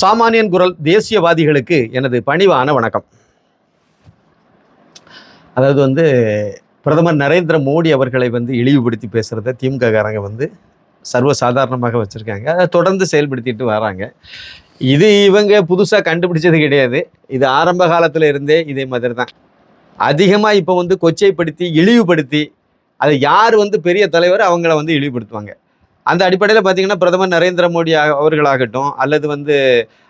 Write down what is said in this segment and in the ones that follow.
சாமானியன் குரல் தேசியவாதிகளுக்கு எனது பணிவான வணக்கம். அதாவது வந்து பிரதமர் நரேந்திர மோடி அவர்களை வந்து இழிவுபடுத்தி பேசுகிறத திமுககாரங்க வந்து சர்வசாதாரணமாக வச்சுருக்காங்க. அதை தொடர்ந்து செயல்படுத்திட்டு வராங்க. இது இவங்க புதுசாக கண்டுபிடிச்சது கிடையாது. இது ஆரம்ப காலத்தில் இருந்தே இதே மாதிரி தான் அதிகமாக இப்போ வந்து கொச்சைப்படுத்தி இழிவுபடுத்தி அது யார் வந்து பெரிய தலைவர் அவங்கள வந்து இழிவுபடுத்துவாங்க. அந்த அடிப்படையில் பார்த்தீங்கன்னா பிரதமர் நரேந்திர மோடி அவர்களாகட்டும் அல்லது வந்து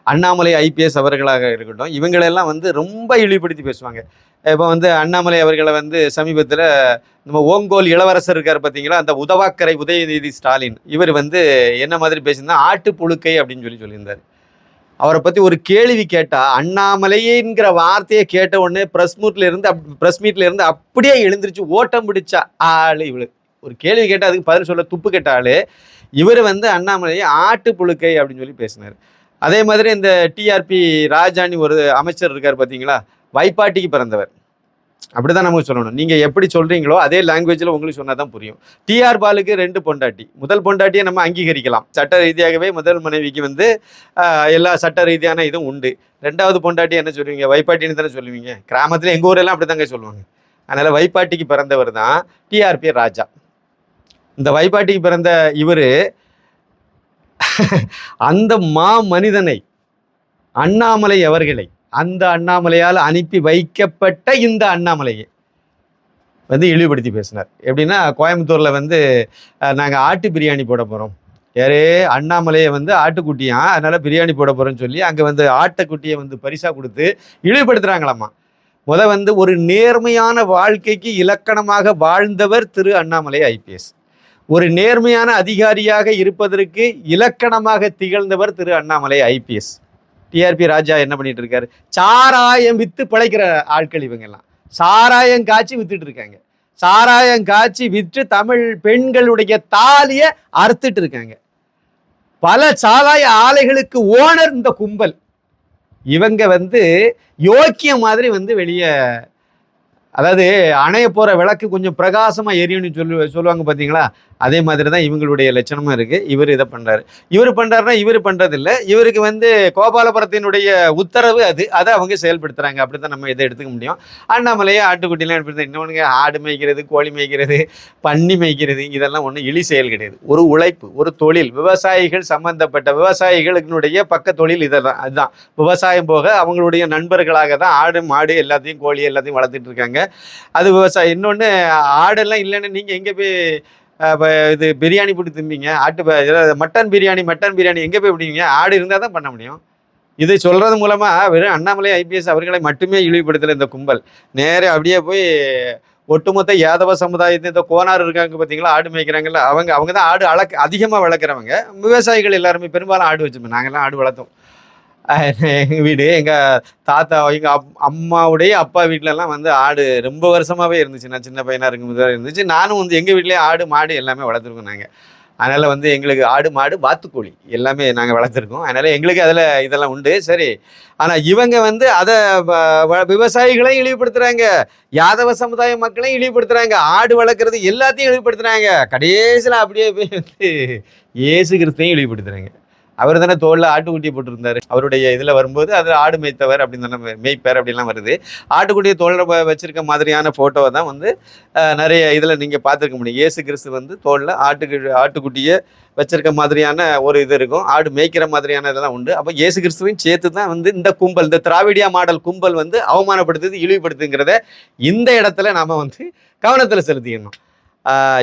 அண்ணாமலை ஐபிஎஸ் அவர்களாக இருக்கட்டும் இவங்களெல்லாம் வந்து ரொம்ப இழிவுபடுத்தி பேசுவாங்க. இப்போ வந்து அண்ணாமலை அவர்களை வந்து சமீபத்தில் நம்ம ஓங்கோல் இளவரசர் இருக்கார் பார்த்தீங்களா அந்த உதவாக்கரை உதயநிதி ஸ்டாலின் இவர் வந்து என்ன மாதிரி பேசியிருந்தா ஆட்டு புழுக்கை அப்படின்னு சொல்லி சொல்லியிருந்தார். அவரை பற்றி ஒரு கேள்வி கேட்டால் அண்ணாமலைங்கிற வார்த்தையை கேட்ட உடனே ப்ரெஸ் மீட்லேருந்து அப் ப்ரெஸ் மீட்ல இருந்து அப்படியே எழுந்திருச்சு ஓட்டம் பிடிச்ச ஆள் இவளுக்கு ஒரு கேள்வி கேட்டால் அதுக்கு பதில் சொல்ல துப்பு கேட்டாலே இவர் வந்து அண்ணாமலையை ஆட்டு புழுக்கை அப்படின்னு சொல்லி பேசினார். அதே மாதிரி இந்த டிஆர்பி ராஜானி ஒரு அமைச்சர் இருக்கார் பார்த்தீங்களா வைப்பாட்டிக்கு பிறந்தவர். அப்படிதான் நமக்கு சொல்லணும். நீங்கள் எப்படி சொல்கிறீங்களோ அதே லாங்குவேஜில் உங்களுக்கு சொன்னால் தான் புரியும் டிஆர் பாலுக்கு ரெண்டு பொண்டாட்டி. முதல் பொண்டாட்டியை நம்ம அங்கீகரிக்கலாம். சட்ட ரீதியாகவே முதல் மனைவிக்கு வந்து எல்லா சட்ட ரீதியான இதுவும் உண்டு. ரெண்டாவது பொண்டாட்டி என்ன சொல்லுவீங்க? வைப்பாட்டின்னு தானே சொல்லுவீங்க. கிராமத்தில் எங்கள் ஊரெல்லாம் அப்படி தாங்க சொல்லுவாங்க. அதனால் வைப்பாட்டிக்கு பிறந்தவர் தான் டிஆர்பி ராஜா. இந்த வைப்பாட்டிக்கு பிறந்த இவர் அந்த மா மனிதனை அண்ணாமலை அவர்களை அந்த அண்ணாமலையால் அனுப்பி வைக்கப்பட்ட இந்த அண்ணாமலையை வந்து இழிவுபடுத்தி பேசினார். எப்படின்னா கோயம்புத்தூரில் வந்து நாங்கள் ஆட்டு பிரியாணி போட போகிறோம் யாரு அண்ணாமலையை வந்து ஆட்டுக்குட்டியான் அதனால் பிரியாணி போட போகிறோன்னு சொல்லி அங்கே வந்து ஆட்டுக்குட்டியை வந்து பரிசாக கொடுத்து இழிவுபடுத்துகிறாங்களாம்மா முத வந்து ஒரு நேர்மையான வாழ்க்கைக்கு இலக்கணமாக வாழ்ந்தவர் திரு அண்ணாமலை ஐபிஎஸ் ஒரு நேர்மையான அதிகாரியாக இருப்பதற்கு இலக்கணமாக திகழ்ந்தவர் திரு அண்ணாமலை ஐபிஎஸ். டிஆர்பி ராஜா என்ன பண்ணிட்டு இருக்காரு? சாராயம் வித்து பிழைக்கிற ஆட்கள் இவங்கெல்லாம். சாராயம் காய்ச்சி வித்துட்டு இருக்காங்க. சாராயம் காய்ச்சி விற்று தமிழ் பெண்களுடைய தாலியை அறுத்துட்டு இருக்காங்க. பல சாராய ஆலைகளுக்கு ஓனர் இந்த கும்பல். இவங்க வந்து யோக்கியம் மாதிரி வந்து வெளியே அதாவது அணைய போகிற விளக்கு கொஞ்சம் பிரகாசமாக எரியும்னு சொல்லு சொல்லுவாங்க பார்த்தீங்களா அதே மாதிரி தான் இவங்களுடைய லட்சணமும் இருக்குது இவர் இதை பண்ணுறாரு இவர் பண்ணுறாருன்னா இவர் பண்ணுறதில்ல இவருக்கு வந்து கோபாலபுரத்தினுடைய உத்தரவு அது. அதை அவங்க செயல்படுத்துகிறாங்க அப்படி தான் நம்ம இதை எடுத்துக்க முடியும். அண்ணாமலையே ஆட்டுக்குட்டிலாம் எடுத்து இன்னொன்று ஆடு மேய்க்கிறது கோழி மேய்க்கிறது பன்னி மேய்க்கிறது இதெல்லாம் ஒன்றும் இழி செயல் கிடையாது. ஒரு உழைப்பு ஒரு தொழில். விவசாயிகள் சம்பந்தப்பட்ட விவசாயிகளுடைய பக்க தொழில் இதெல்லாம் அதுதான். விவசாயம் போக அவங்களுடைய நண்பர்களாக தான் ஆடு மாடு எல்லாத்தையும் கோழி எல்லாத்தையும் வளர்த்துட்டு இருக்காங்க. அது விவசாயம். இன்னொன்று ஆடெல்லாம் இல்லைன்னு நீங்கள் எங்கே போய் இப்போ இது பிரியாணி போட்டு திம்பிங்க ஆட்டு மட்டன் பிரியாணி மட்டன் பிரியாணி எங்கே போய் பிடிவீங்க ஆடு இருந்தால் தான் பண்ண முடியும். இதை சொல்கிறது மூலமாக வெறும் அண்ணாமலை ஐபிஎஸ் அவர்களை மட்டுமே இழிவுபடுத்தலை இந்த கும்பல். நேரே அப்படியே போய் ஒட்டுமொத்த யாதவ சமுதாயத்தை இந்த கோனார் இருக்காங்க பார்த்தீங்களா ஆடு மேய்க்கிறாங்கல்ல அவங்க அவங்க தான் ஆடு அளக்க அதிகமாக வளர்க்குறவங்க. விவசாயிகள் எல்லாருமே பெரும்பாலும் ஆடு வச்சுப்போம் நாங்கள்லாம் ஆடு வளர்த்தோம். எங்கள் வீடு எங்கள் தாத்தா எங்கள் அப் அம்மாவுடைய அப்பா வீட்டிலலாம் வந்து ஆடு ரொம்ப வருஷமாகவே இருந்துச்சு. நான் சின்ன பையனாக இருக்கும்போது போது இருந்துச்சு. நானும் வந்து எங்கள் வீட்டிலே ஆடு மாடு எல்லாமே வளர்த்துருக்கோம் நாங்கள் அதனால் வந்து எங்களுக்கு ஆடு மாடு வாத்துக்கோழி எல்லாமே நாங்கள் வளர்த்துருக்கோம். அதனால் எங்களுக்கு அதில் இதெல்லாம் உண்டு. சரி. ஆனால் இவங்க வந்து அதை விவசாயிகளையும் இழிவுபடுத்துகிறாங்க யாதவ சமுதாய மக்களையும் இழிவுபடுத்துகிறாங்க ஆடு வளர்க்குறது எல்லாத்தையும் இழிவுபடுத்துகிறாங்க கடைசியில் அப்படியே போய் வந்து இயேசு கிறிஸ்தையும் இழிவுபடுத்துகிறாங்க அவர் தானே தோளில் ஆட்டுக்குட்டி போட்டிருந்தாரு. அவருடைய இதில் வரும்போது அது ஆடு மேய்த்தவர் அப்படின்னு தானே மேய்ப்பார் அப்படிலாம் வருது. ஆட்டுக்குட்டியை தோளில் வச்சிருக்க மாதிரியான ஃபோட்டோவை தான் வந்து நிறைய இதில் நீங்கள் பார்த்துருக்க முடியும். இயேசு கிறிஸ்து வந்து தோளில் ஆட்டுக்கு ஆட்டுக்குட்டியை வச்சிருக்க மாதிரியான ஒரு இது இருக்கும். ஆடு மேய்க்கிற மாதிரியான இதெல்லாம் உண்டு. அப்போ இயேசு கிறிஸ்துவையும் சேர்த்து தான் வந்து இந்த கும்பல் இந்த திராவிடியா மாடல் கும்பல் வந்து அவமானப்படுத்துது இழிவுபடுத்துங்கிறத இந்த இடத்துல நாம் வந்து கவனத்தில் செலுத்திக்கணும்.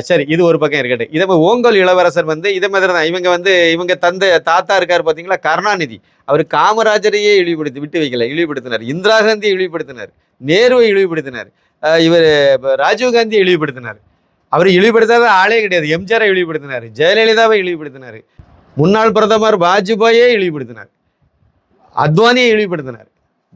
சரி இது ஒரு பக்கம் இருக்கட்டும். இதே மாதிரி ஓங்கல் இளவரசர் வந்து இதே மாதிரி தான் இவங்க வந்து இவங்க தந்தை தாத்தா இருக்கார் பார்த்தீங்களா கருணாநிதி. அவர் காமராஜரையே இழிவுபடுத்தி விட்டு வைக்கல இழிவுபடுத்தினார். இந்திரா காந்தியை இழிவுபடுத்தினார். நேருவை இழிவுபடுத்தினார். இவர் ராஜீவ் காந்தியை இழிவுபடுத்தினார். அவர் இழிவுபடுத்தாத ஆளே கிடையாது. எம்ஜிஆரை இழிவுபடுத்தினார். ஜெயலலிதாவை இழிவுபடுத்தினார். முன்னாள் பிரதமர் வாஜ்பாயே இழிவுபடுத்தினார். அத்வானியை இழிவுபடுத்தினார்.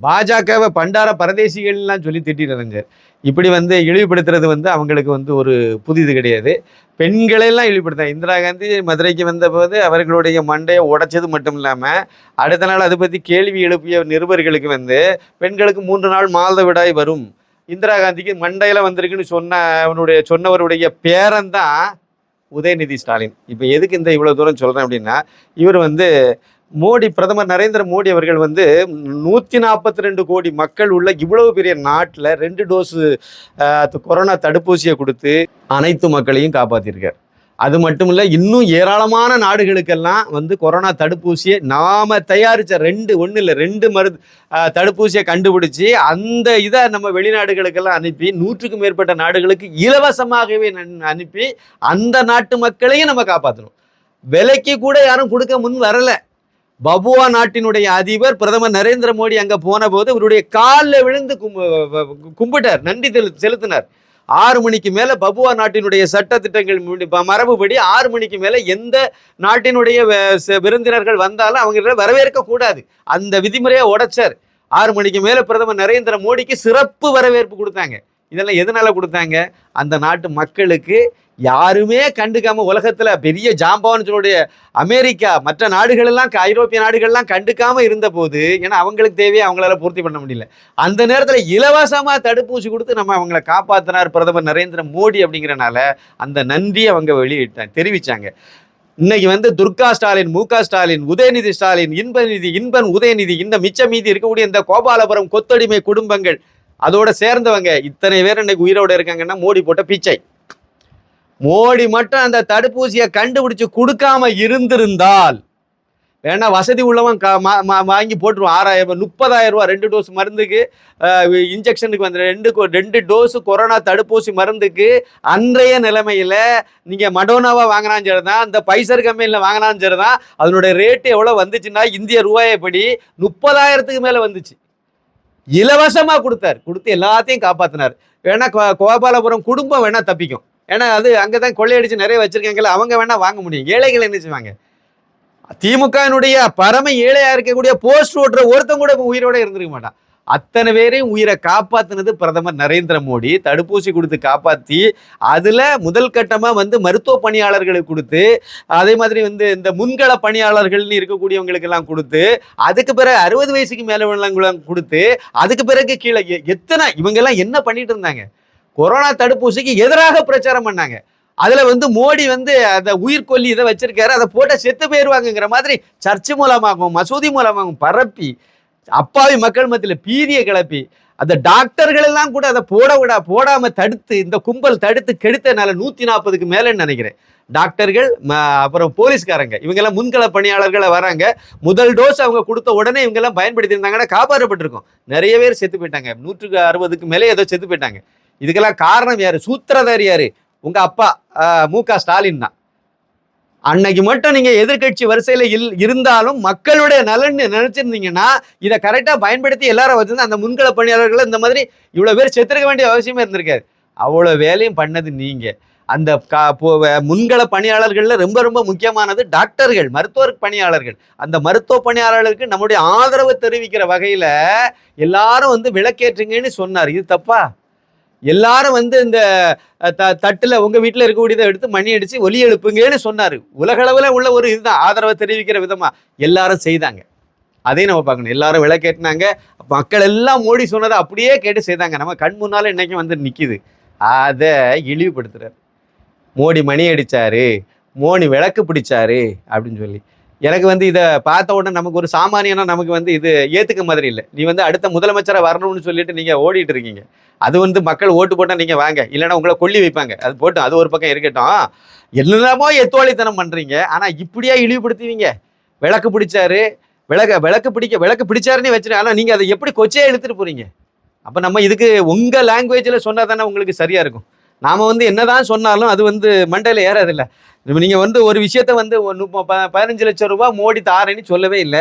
பாஜகவை பண்டார பரதேசிகள்லாம் சொல்லி திட்டிட்டு இருந்தார் இப்படி வந்து இழிவுபடுத்துறது வந்து அவங்களுக்கு வந்து ஒரு புதிது கிடையாது. பெண்களெல்லாம் இழிவுபடுத்த இந்திரா காந்தி மதுரைக்கு வந்தபோது அவர்களுடைய மண்டையை உடைச்சது மட்டும் இல்லாமல் அடுத்த நாள் அதை பற்றி கேள்வி எழுப்பிய நிருபர்களுக்கு வந்து பெண்களுக்கு மூன்று நாள் மாதவிடாய் வரும். இந்திரா காந்திக்கு மண்டையில் வந்திருக்குன்னு சொன்ன அவனுடைய சொன்னவருடைய பேரன் தான் உதயநிதி ஸ்டாலின். இப்போ எதுக்கு இந்த இவ்வளோ தூரம் சொல்கிறேன் அப்படின்னா இவர் வந்து மோடி பிரதமர் நரேந்திர மோடி அவர்கள் வந்து நூற்றி நாற்பத்தி ரெண்டு கோடி மக்கள் உள்ள இவ்வளவு பெரிய நாட்டில் ரெண்டு டோஸு கொரோனா தடுப்பூசியை கொடுத்து அனைத்து மக்களையும் காப்பாற்றியிருக்கார் அது மட்டும் இல்லை இன்னும் ஏராளமான நாடுகளுக்கெல்லாம் வந்து கொரோனா தடுப்பூசியை நாம் தயாரித்த ரெண்டு ஒன்றும் இல்லை ரெண்டு மருந்து தடுப்பூசியை கண்டுபிடிச்சி அந்த இதை நம்ம வெளிநாடுகளுக்கெல்லாம் அனுப்பி நூற்றுக்கும் மேற்பட்ட நாடுகளுக்கு இலவசமாகவே நன்- அனுப்பி அந்த நாட்டு மக்களையும் நம்ம காப்பாற்றணும் விலைக்கு கூட யாரும் கொடுக்க முன் வரல. பபுவா நாட்டினுடைய அதிபர் பிரதமர் நரேந்திர மோடி அங்க போன போது இவருடைய காலில் விழுந்து கும்பிட்டார் நன்றி செலுத்தினார். ஆறு மணிக்கு மேல பபுவா நாட்டினுடைய சட்ட திட்டங்கள் முடி- மரபுபடி ஆறு மணிக்கு மேல எந்த நாட்டினுடைய விருந்தினர்கள் வந்தாலும் அவங்க வரவேற்க கூடாது. அந்த விதிமுறையை உடைச்சார். ஆறு மணிக்கு மேல பிரதமர் நரேந்திர மோடிக்கு சிறப்பு வரவேற்பு கொடுத்தாங்க. இதெல்லாம் எதனால கொடுத்தாங்க? அந்த நாட்டு மக்களுக்கு யாருமே கண்டுக்காம உலகத்துல பெரிய ஜாம்பவான் சொல்லுடைய அமெரிக்கா மற்ற நாடுகள் எல்லாம் க- ஐரோப்பிய நாடுகள்லாம் கண்டுக்காம இருந்த போது ஏன்னா அவங்களுக்கு தேவையை அவங்களால பூர்த்தி பண்ண முடியல. அந்த நேரத்துல இலவசமா தடுப்பூசி கொடுத்து நம்ம அவங்கள காப்பாத்தினார் பிரதமர் நரேந்திர மோடி அப்படிங்கிறனால அந்த நன்றி அவங்க வெளியிட்ட தெரிவிச்சாங்க. இன்னைக்கு வந்து துர்கா ஸ்டாலின் மு ஸ்டாலின் உதயநிதி ஸ்டாலின் இன்பநிதி இன்பன் உதயநிதி இந்த மிச்ச மீதி இருக்கக்கூடிய இந்த கோபாலபுரம் கொத்தடிமை குடும்பங்கள் அதோட சேர்ந்தவங்க இத்தனை பேர் இன்னைக்கு உயிரோட இருக்காங்கன்னா மோடி போட்ட பிச்சை. மோடி மட்டும் அந்த தடுப்பூசியை கண்டுபிடிச்சு கொடுக்காம இருந்திருந்தால் வேணா வசதி உள்ளவன் கா- மா- மா- வாங்கி போட்டுருவான். ஆறாயிரம் ரூபாய் முப்பதாயிரம் ரூபா ரெண்டு டோஸ் மருந்துக்கு இன்ஜெக்ஷனுக்கு வந்து ரெண்டு ரெண்டு டோஸு கொரோனா தடுப்பூசி மருந்துக்கு அன்றைய நிலைமையில் நீங்கள் மடோனாவாக வாங்கினாலும் சரிதான் அந்த பைசர் கம்பெனியில் வாங்கினாலும் சரிதான் அதனுடைய ரேட்டு எவ்வளோ வந்துச்சுன்னா இந்திய ரூபாயப்படி முப்பதாயிரத்துக்கு மேலே வந்துச்சு. இலவசமாக கொடுத்தார். கொடுத்து எல்லாத்தையும் காப்பாற்றினார் வேணா கோ- கோபாலபுரம் குடும்பம் வேணால் தப்பிக்கும். ஏன்னா அது அங்கே தான் கொள்ளையடிச்சு நிறைய வச்சிருக்காங்கல்ல அவங்க வேணால் வாங்க முடியும். ஏழைகள் என்ன செய்வாங்க? திமுகவினுடைய பரம ஏழையாக இருக்கக்கூடிய போஸ்ட் ஓட்டுற ஒருத்தன் கூட உயிரோட இருந்திருக்க மாட்டான். அத்தனை பேரையும் உயிரை காப்பாத்தினது பிரதமர் நரேந்திர மோடி. தடுப்பூசி கொடுத்து காப்பாற்றி அதில் முதல் கட்டமாக வந்து மருத்துவ பணியாளர்களுக்கு கொடுத்து அதே மாதிரி வந்து இந்த முன்கள பணியாளர்கள்னு இருக்கக்கூடியவங்களுக்கெல்லாம் கொடுத்து அதுக்கு பிறகு அறுபது வயசுக்கு மேலே கொடுத்து அதுக்கு பிறகு கீழே எ- எத்தனை இவங்கெல்லாம் என்ன பண்ணிட்டு இருந்தாங்க? கொரோனா தடுப்பூசிக்கு எதிராக பிரச்சாரம் பண்ணாங்க. அதுல வந்து மோடி வந்து அந்த உயிர்கொல்லி இதை வச்சிருக்காரு. அதை போட்டால் செத்து போயிடுவாங்கங்கிற மாதிரி சர்ச்சு மூலமாகவும் மசூதி மூலமாகவும் பரப்பி அப்பாவி மக்கள் மத்தியில் பீதியை கிளப்பி அந்த டாக்டர்கள் எல்லாம் கூட அதை போட விடா போடாம தடுத்து இந்த கும்பல் தடுத்து கெடுத்தனால நூத்தி நாற்பதுக்கு மேலன்னு நினைக்கிறேன். டாக்டர்கள் அப்புறம் போலீஸ்காரங்க இவங்கெல்லாம் முன்கள பணியாளர்களை வராங்க. முதல் டோஸ் அவங்க கொடுத்த உடனே இவங்கெல்லாம் பயன்படுத்தி இருந்தாங்கன்னா காப்பாற்றப்பட்டிருக்கும். நிறைய பேர் செத்து போயிட்டாங்க. நூற்றுக்கு அறுபதுக்கு மேலே ஏதோ செத்து போயிட்டாங்க. இதுக்கெல்லாம் காரணம் யார்? சூத்திரதாரி யார்? உங்கள் அப்பா மு க ஸ்டாலின் தான். அன்னைக்கு மட்டும் நீங்கள் எதிர்க்கட்சி வரிசையில் இல் இருந்தாலும் மக்களுடைய நலன்னு நினச்சிருந்தீங்கன்னா இதை கரெக்டாக பயன்படுத்தி எல்லாரும் வச்சிருந்து அந்த முன்கள பணியாளர்கள் இந்த மாதிரி இவ்வளோ பேர் செத்துருக்க வேண்டிய அவசியமே இருந்திருக்காது. அவ்வளோ வேலையும் பண்ணது நீங்கள் அந்த கா போ- முன்கள பணியாளர்களில் ரொம்ப ரொம்ப முக்கியமானது டாக்டர்கள் மருத்துவ பணியாளர்கள். அந்த மருத்துவ பணியாளர்களுக்கு நம்முடைய ஆதரவு தெரிவிக்கிற வகையில் எல்லாரும் வந்து விளக்கேற்றுங்கன்னு சொன்னார். இது தப்பா? எல்லாரும் வந்து இந்த த தட்டில் உங்கள் வீட்டில் இருக்கக்கூடியதை எடுத்து மணி அடித்து ஒலி எழுப்புங்கன்னு சொன்னார். உலகளவில் உள்ள ஒரு இதுதான். ஆதரவை தெரிவிக்கிற விதமாக எல்லாரும் செய்தாங்க. அதையும் நம்ம பார்க்கணும். எல்லாரும் விளக்கேற்றினாங்க மக்கள் எல்லாம் மோடி சொன்னதை அப்படியே கேட்டு செய்தாங்க. நம்ம கண் முன்னால் இன்றைக்கும் வந்து நிற்கிது அதை இழிவுபடுத்துகிறார் மோடி மணி அடிச்சாரு. மோடி விளக்கு பிடிச்சாரு அப்படின்னு சொல்லி. எனக்கு வந்து இதை பார்த்த உடனே நமக்கு ஒரு சாமானியனா நமக்கு வந்து இது ஏத்துக்க மாதிரி இல்லை. நீ வந்து அடுத்த முதலமைச்சரை வரணும்னு சொல்லிட்டு நீங்க ஓடிட்டு இருக்கீங்க. அது வந்து மக்கள் ஓட்டு போட்டால் நீங்க வாங்க. இல்லைன்னா உங்களை கொல்லி வைப்பாங்க. அது போட்டு அது ஒரு பக்கம் இருக்கட்டும். எல்லாமோ எத்தோழித்தனம் பண்றீங்க. ஆனா இப்படியா இழிவுபடுத்துவீங்க? விளக்கு பிடிச்சாரு. விளக்க விளக்கு பிடிக்க விளக்கு பிடிச்சாருன்னு வச்சுட்டு ஆனால் நீங்கள் அதை எப்படி கொச்சையாக எடுத்துகிட்டு போகிறீங்க அப்போ நம்ம இதுக்கு உங்கள் லாங்குவேஜில் சொன்னால் தானே உங்களுக்கு சரியாக இருக்கும். நாம் வந்து என்னதான் சொன்னாலும் அது வந்து மண்டையில் ஏறாதில்ல. நீங்கள் வந்து ஒரு விஷயத்த வந்து ஒன்று ப- பதினஞ்சு லட்சம் ரூபா மோடி தாரேன்னு சொல்லவே இல்லை.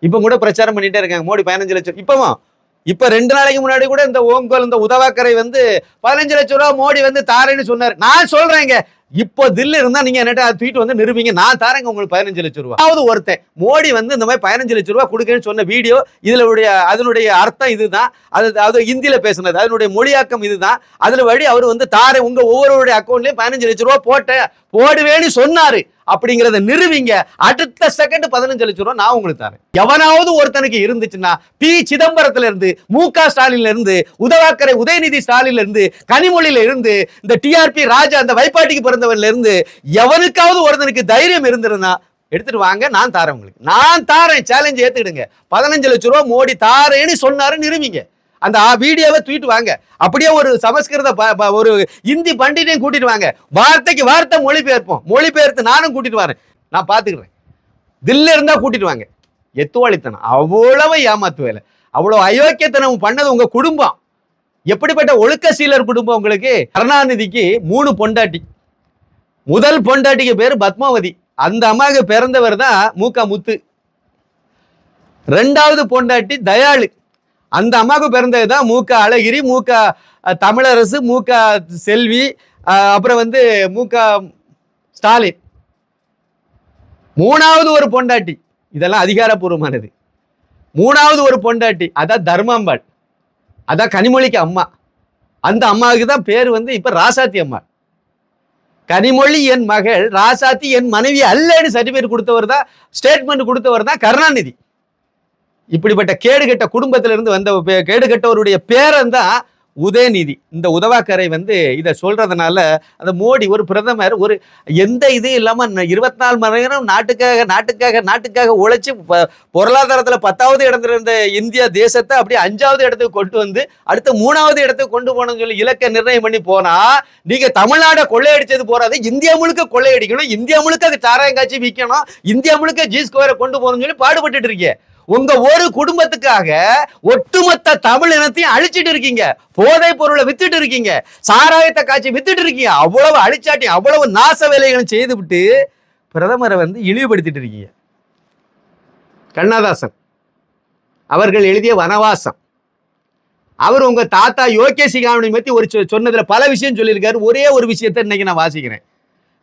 இப்போ கூட பிரச்சாரம் பண்ணிகிட்டே இருக்காங்க. மோடி பதினஞ்சு லட்சம் இப்போவும். இப்போ ரெண்டு நாளைக்கு முன்னாடி கூட இந்த ஓங்கோல் இந்த உதவாக்கரை வந்து பதினஞ்சு லட்சம் ரூபா மோடி வந்து தாரேன்னு சொன்னார். நான் சொல்கிறேங்க இப்போ தில்லு இருந்தால் நீங்கள் என்கிட்ட தூக்கிட்டு வந்து நிறுவீங்க. நான் தாரேங்க உங்களுக்கு பதினஞ்சு லட்சம் ரூபா அதாவது ஒருத்தன் மோடி வந்து இந்த மாதிரி பதினஞ்சு லட்சம் ரூபா கொடுக்குறேன்னு சொன்ன வீடியோ இதில் உடைய அதனுடைய அர்த்தம் இதுதான். அது அதாவது ஹிந்தியில பேசுனது. அதனுடைய மொழியாக்கம் இதுதான். அதில் வழி அவர் வந்து தாரேன் உங்கள் ஒவ்வொருவருடைய அக்கௌண்ட்லேயும் பதினஞ்சு லட்சம் ரூபா போட்டேன் போடுவேன்னு சொன்னார். அப்படிங்கிறத நிறுவிங்க. அடுத்த செகண்ட் பதினஞ்சு லட்சம் ரூபாய் நான் உங்களுக்கு தரேன். எவனாவது ஒருத்தனுக்கு இருந்துச்சுன்னா பி. சிதம்பரத்துல இருந்து மு. க. ஸ்டாலின்ல இருந்து உதவாக்கரை உதயநிதி ஸ்டாலின்ல இருந்து கனிமொழியில இருந்து இந்த டிஆர்பி ராஜா அந்த வைப்பாட்டிக்கு பிறந்தவன்ல இருந்து எவனுக்காவது ஒருத்தனுக்கு தைரியம் இருந்திருந்தா எடுத்துட்டு வாங்க நான் தாரேன் உங்களுக்கு. நான் தாரேன் சேலஞ்சு ஏத்துக்கிடுங்க. பதினஞ்சு லட்ச ரூபா மோடி தாரேன்னு சொன்னாரு நிறுவிங்க. அந்த ஆ- வீடியோவை தூக்கிட்டு வாங்க. அப்படியே ஒரு சமஸ்கிருத ப- ப- ஒரு இந்தி பண்டிட்டையும் கூட்டிட்டு வாங்க. வார்த்தைக்கு வார்த்தை மொழிபெயர்ப்போம். மொழிபெயர்த்து நானும் கூட்டிட்டு வரேன். நான் பாத்துக்கிறேன். தில்ல இருந்தா கூட்டிட்டு வாங்க. எத்துவாளித்தனம். அவ்வளவு ஏமாத்து வேலை. அவ்வளவு அயோக்கியத்தனம் பண்ணது உங்க குடும்பம். எப்படிப்பட்ட ஒழுக்க சீலர் குடும்பம் உங்களுக்கு? கருணாநிதிக்கு மூணு பொண்டாட்டி. முதல் பொண்டாட்டிக்கு பேர் பத்மாவதி. அந்த அம்மாவுக்கு பிறந்தவர் தான் மூக்கா முத்து. ரெண்டாவது பொண்டாட்டி தயாளு. அந்த அம்மாவுக்கு பிறந்தது தான் மூக்கா அழகிரி மூக்கா தமிழரசு மூக்கா செல்வி அப்புறம் வந்து மூக்க ஸ்டாலின். மூணாவது ஒரு பொண்டாட்டி. இதெல்லாம் அதிகாரப்பூர்வமானது. மூணாவது ஒரு பொண்டாட்டி. அதான் தர்மாம்பாள். அதான் கனிமொழிக்கு அம்மா. அந்த அம்மாவுக்கு தான் பேர் வந்து இப்போ ராசாத்தி அம்மா. கனிமொழி என் மகள் ராசாத்தி என் மனைவி அல்லன்னு சர்டிஃபிகேட் கொடுத்தவர் தான் ஸ்டேட்மெண்ட் கொடுத்தவர் தான் கருணாநிதி. இப்படிப்பட்ட கேடுகெட்ட குடும்பத்திலிருந்து வந்த பே- கேடுகெட்டவருடைய பேரன் தான் உதயநிதி. இந்த உதவாக்கரை வந்து இதை சொல்றதுனால அந்த மோடி ஒரு பிரதமர் ஒரு எந்த இது இல்லாம இருபத்தி நாலு மணி நேரம் நாட்டுக்காக நாட்டுக்காக நாட்டுக்காக உழைச்சி ப- பொருளாதாரத்துல பத்தாவது இடத்துல இருந்த இந்தியா தேசத்தை அப்படியே அஞ்சாவது இடத்துக்கு கொண்டு வந்து அடுத்த மூணாவது இடத்துக்கு கொண்டு போகணும்னு சொல்லி இலக்கை நிர்ணயம் பண்ணி போனா நீங்க தமிழ்நாடை கொள்ளையடிச்சது போறாது இந்தியா முழுக்க கொள்ளையடிக்கணும் இந்தியா முழுக்க அது சாராயம் காட்சி விற்கணும் இந்தியா முழுக்க ஜி ஸ்கொயரை கொண்டு போகணும்னு சொல்லி பாடுபட்டுட்டு இருக்கீங்க. உங்க ஒரு குடும்பத்துக்காக ஒட்டுமொத்த தமிழ் இனத்தையும் அழிச்சிட்டு இருக்கீங்க. போதை பொருளை வித்துட்டு இருக்கீங்க. சாராயத்தை காய்ச்சி வித்துட்டு இருக்கீங்க. அவ்வளவு அழிச்சாட்டி அவ்வளவு நாச வேலைகளும் செய்து விட்டு பிரதமரை வந்து இழிவுபடுத்திட்டு இருக்கீங்க. கண்ணதாசன் அவர்கள் எழுதிய வனவாசம். அவர் உங்க தாத்தா யோகேஷ் சிகாமணி பத்தி ஒரு சொ- சொன்னதுல பல விஷயம் சொல்லியிருக்காரு. ஒரே ஒரு விஷயத்தை இன்னைக்கு நான் வாசிக்கிறேன்.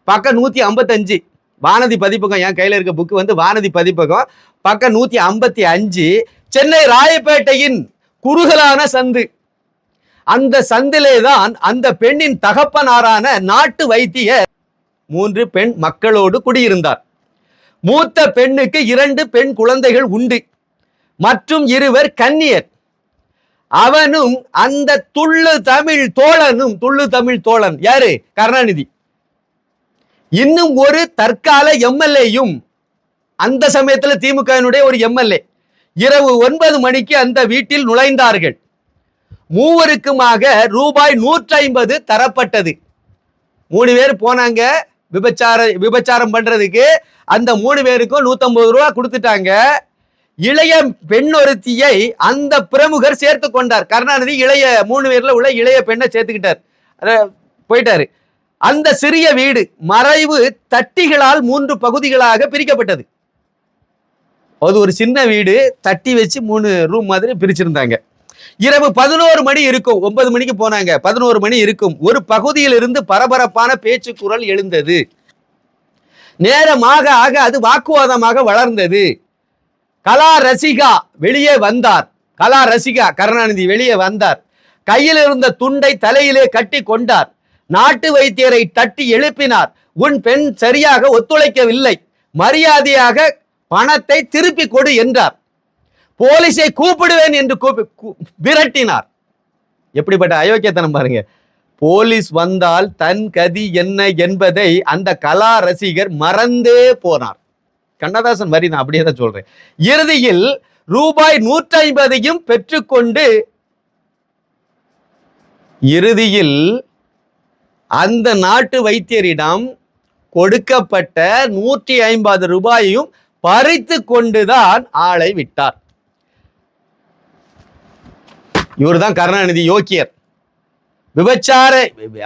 பக்கம் நூத்தி ஐம்பத்தஞ்சு. வானதி பதிப்பகம் என் கையில் இருக்க புக்கு வந்து வானதி பதிப்பகம். பக்கம் நூற்றி ஐம்பத்தி அஞ்சு சென்னை ராயப்பேட்டையின் குறுகலான சந்து. அந்த சந்திலே தான் அந்த பெண்ணின் தகப்பனாரான நாட்டு வைத்தியர் மூன்று பெண் மக்களோடு குடியிருந்தார். மூத்த பெண்ணுக்கு இரண்டு பெண் குழந்தைகள் உண்டு. மற்றும் இருவர் கன்னியர். அவனும் அந்த துள்ளு தமிழ் தோழனும் துள்ளு தமிழ் தோழன். யாரு? கருணாநிதி. இன்னும் ஒரு தற்கால எம்எல்ஏயும் அந்த சமயத்தில் திமுகவினுடைய ஒரு எம்எல்ஏ. இரவு ஒன்பது மணிக்கு அந்த வீட்டில் நுழைந்தார்கள். மூவருக்குமாக ரூபாய் நூற்றி ஐம்பது தரப்பட்டது. மூணு பேர் போனாங்க விபச்சார விபச்சாரம் பண்றதுக்கு. அந்த மூணு பேருக்கும் நூத்தம்பது ரூபா கொடுத்துட்டாங்க. இளைய பெண் ஒருத்தியை அந்த பிரமுகர் சேர்த்து கொண்டார். கருணாநிதி இளைய மூணு பேர்ல உள்ள இளைய பெண்ணை சேர்த்துக்கிட்டார். போயிட்டாரு. அந்த சிறிய வீடு மறைவு தட்டிகளால் மூன்று பகுதிகளாக பிரிக்கப்பட்டது. அது ஒரு சின்ன வீடு தட்டி வச்சு மூணு ரூம் மாதிரி பிரிச்சிருந்தாங்க. இரவு பதினோரு மணி இருக்கும் ஒன்பது மணிக்கு போனாங்க பதினோரு மணி இருக்கும். ஒரு பகுதியில் இருந்து பரபரப்பான பேச்சு குரல் எழுந்தது. நேரமாக ஆக அது வாக்குவாதமாக வளர்ந்தது. கலா ரசிகா வெளியே வந்தார். கலா ரசிகா கருணாநிதி வெளியே வந்தார். கையில் இருந்த துண்டை தலையிலே கட்டி கொண்டார். நாட்டு வைத்தியரை தட்டி எழுப்பினார். உன் பெண் சரியாக ஒத்துழைக்கவில்லை. மரியாதையாக பணத்தை திருப்பி கொடு என்றார். போலீஸை கூப்பிடுவேன் என்று கூப்பி விரட்டினார். எப்படிப்பட்ட அயோக்கியத்தனம் பாருங்க. போலீஸ் வந்தால் தன் கதி என்ன என்பதை அந்த கலா ரசிகர் மறந்தே போனார். கண்ணதாசன் வரி நான் அப்படியே தான் சொல்றேன். இறுதியில் ரூபாய் நூற்றி ஐம்பதையும் பெற்றுக்கொண்டு இறுதியில் அந்த நாட்டு வைத்தியரிடம் கொடுக்கப்பட்ட நூற்றி ஐம்பது ரூபாயையும் பறித்து கொண்டுதான் ஆளை விட்டார். இவர்தான் கருணாநிதி யோக்கியர். விபச்சார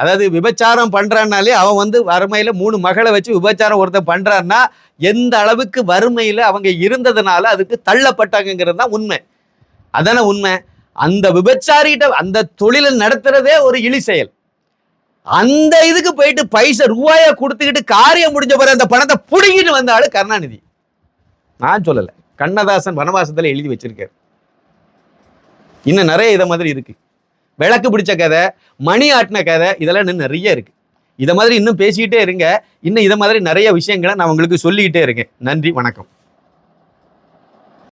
அதாவது விபச்சாரம் பண்றான்னாலே அவன் வந்து வறுமையில மூணு மகளை வச்சு விபச்சாரம் ஒருத்தன் பண்றான்னா எந்த அளவுக்கு வறுமையில அவங்க இருந்ததுனால அதுக்கு தள்ளப்பட்டாங்கங்கிறது தான் உண்மை. அதான உண்மை? அந்த விபச்சாரிகிட்ட அந்த தொழிலை நடத்துறதே ஒரு இழி செயல் அந்த இதுக்கு போயிட்டு பைசா ரூபாயை கொடுத்துக்கிட்டு காரியம் முடிஞ்ச பிறகு அந்த பணத்தை புடுங்கிட்டு வந்தாலும் கருணாநிதி. நான் சொல்லலை. கண்ணதாசன் வனவாசத்தில் எழுதி வச்சிருக்காரு. இன்னும் நிறைய இதை மாதிரி இருக்கு. விளக்கு பிடிச்ச கதை மணி ஆட்டின கதை இதெல்லாம் இன்னும் நிறைய இருக்கு. இதை மாதிரி இன்னும் பேசிக்கிட்டே இருங்க. இன்னும் இதை மாதிரி நிறைய விஷயங்களை நான் உங்களுக்கு சொல்லிக்கிட்டே இருக்கேன். நன்றி வணக்கம்.